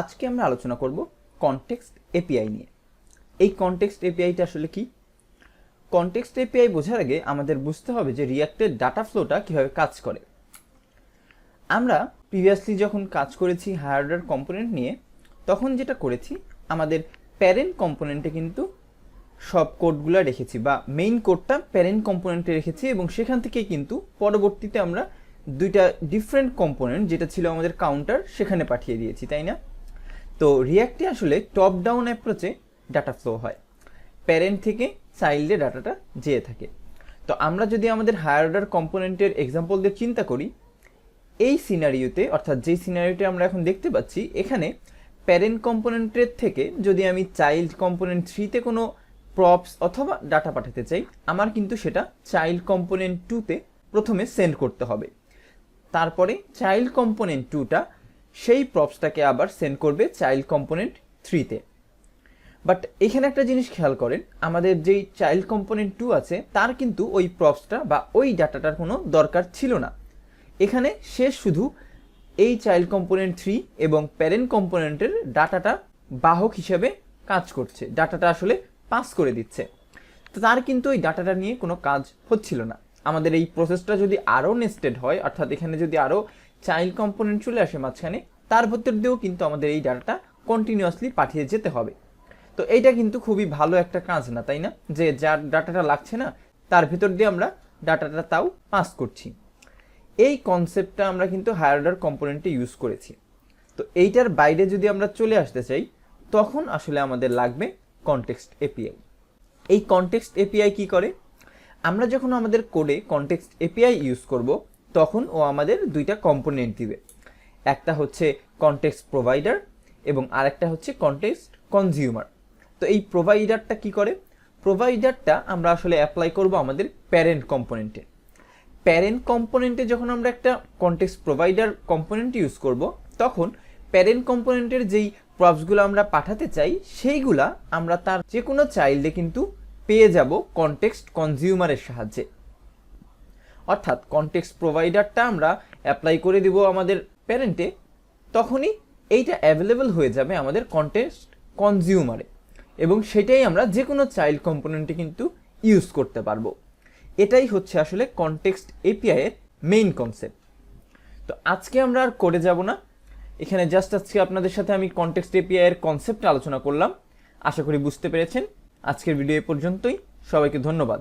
আজকে আমরা আলোচনা করব কনটেক্সট এপিআই নিয়ে। এই কনটেক্সট এপিআইটা আসলে কি? কনটেক্সট এপিআই বোঝার আগে আমাদের বুঝতে হবে যে রিয়াক্টের ডাটা ফ্লোটা কীভাবে কাজ করে। আমরা প্রিভিয়াসলি যখন কাজ করেছি হায়ার কম্পোনেন্ট নিয়ে, তখন যেটা করেছি, আমাদের প্যারেন্ট কম্পোনেন্টে কিন্তু সব কোডগুলো রেখেছি বা মেইন কোডটা প্যারেন্ট কম্পোনেন্টে রেখেছি এবং সেখান থেকে কিন্তু পরবর্তীতে আমরা দুইটা ডিফারেন্ট কম্পোনেন্ট যেটা ছিল আমাদের কাউন্টার সেখানে পাঠিয়ে দিয়েছি, তাই না? তো রিয়াক্টে আসলে টপ ডাউন অ্যাপ্রোচে ডাটা ফ্লো হয়। প্যারেন্ট থেকে চাইল্ডে ডাটাটা যেয়ে থাকে। তো আমরা যদি আমাদের হায়ার অর্ডার কম্পোনেন্টের এক্সাম্পল দিয়ে চিন্তা করি, এই সিনারিওতে অর্থাৎ যেই সিনারিওতে আমরা এখন দেখতে পাচ্ছি, এখানে প্যারেন্ট কম্পোনেন্টের থেকে যদি আমি চাইল্ড কম্পোনেন্ট থ্রিতে কোনো প্রপস অথবা ডাটা পাঠাতে চাই, আমার কিন্তু সেটা চাইল্ড কম্পোনেন্ট টুতে প্রথমে সেন্ড করতে হবে। তারপরে চাইল্ড কম্পোনেন্ট টুটা সেই প্রপসটাকে আবার সেন্ড করবে চাইল্ড কম্পোনেন্ট থ্রিতে বাট এখানে একটা জিনিস খেয়াল করেন, আমাদের যেই চাইল্ড কম্পোনেন্ট টু আছে, তার কিন্তু ওই প্রপসটা বা ওই ডাটাটার কোনো দরকার ছিল না। এখানে সে শুধু এই চাইল্ড কম্পোনেন্ট থ্রি এবং প্যারেন্ট কম্পোনেন্টের ডাটাটা বাহক হিসাবে কাজ করছে, ডাটাটা আসলে পাস করে দিচ্ছে। তো তার কিন্তু ওই ডাটাটা নিয়ে কোনো কাজ হচ্ছিল না। আমাদের এই প্রসেসটা যদি আরও নেস্টেড হয়, অর্থাৎ এখানে যদি আরও চাইল্ড কম্পোনেন্ট চলে আসে মাঝখানে, তার ভেতর দিয়েও কিন্তু আমাদের এই ডাটাটা কন্টিনিউয়াসলি পাঠিয়ে যেতে হবে। তো এইটা কিন্তু খুবই ভালো একটা কাজ না, তাই না? যে যার ডাটাটা লাগছে না, তার ভিতর দিয়ে আমরা ডাটাটা তাও পাস করছি। এই কনসেপ্টটা আমরা কিন্তু হায়ার অর্ডার কম্পোনেন্টে ইউজ করেছি। তো এইটার বাইরে যদি আমরা চলে আসতে চাই, তখন আসলে আমাদের লাগবে কনটেক্সট এপিআই এই কনটেক্সট এপিআই কি করে? আমরা যখন আমাদের কোডে কনটেক্সট এপিআই ইউজ করব তখন ও আমাদের দুইটা কম্পোনেন্ট দিবে। একটা হচ্ছে কনটেক্সট প্রোভাইডার এবং আরেকটা হচ্ছে কনটেক্সট কনজিউমার তো এই প্রোভাইডারটা কি করে? প্রোভাইডারটা আমরা আসলে অ্যাপ্লাই করব আমাদের প্যারেন্ট কম্পোনেন্টে প্যারেন্ট কম্পোনেন্টে যখন আমরা একটা কনটেক্সট প্রোভাইডার কম্পোনেন্ট ইউজ করব, তখন প্যারেন্ট কম্পোনেন্টের যেই প্রপসগুলো আমরা পাঠাতে চাই, সেইগুলা আমরা তার যে কোনো চাইল্ডে কিন্তু পেয়ে যাব কনটেক্সট কনজিউমারের সাহায্যে। অর্থাৎ কনটেক্সট প্রোভাইডারটা আমরা অ্যাপ্লাই করে দিব আমাদের প্যারেন্টে তখনই এইটা অ্যাভেলেবল হয়ে যাবে আমাদের কনটেক্সট কনজিউমারে এবং সেটাই আমরা যে কোনো চাইল্ড কম্পোনেন্টে কিন্তু ইউজ করতে পারব। এটাই হচ্ছে আসলে কনটেক্সট এপিআই এর মেইন কনসেপ্ট তো আজকে আমরা আর করে যাব না। এখানে জাস্ট আজকে আপনাদের সাথে আমি কনটেক্সট এপিআই এর কনসেপ্ট আলোচনা করলাম। আশা করি বুঝতে পেরেছেন। আজকের ভিডিও এ পর্যন্তই। সবাইকে ধন্যবাদ।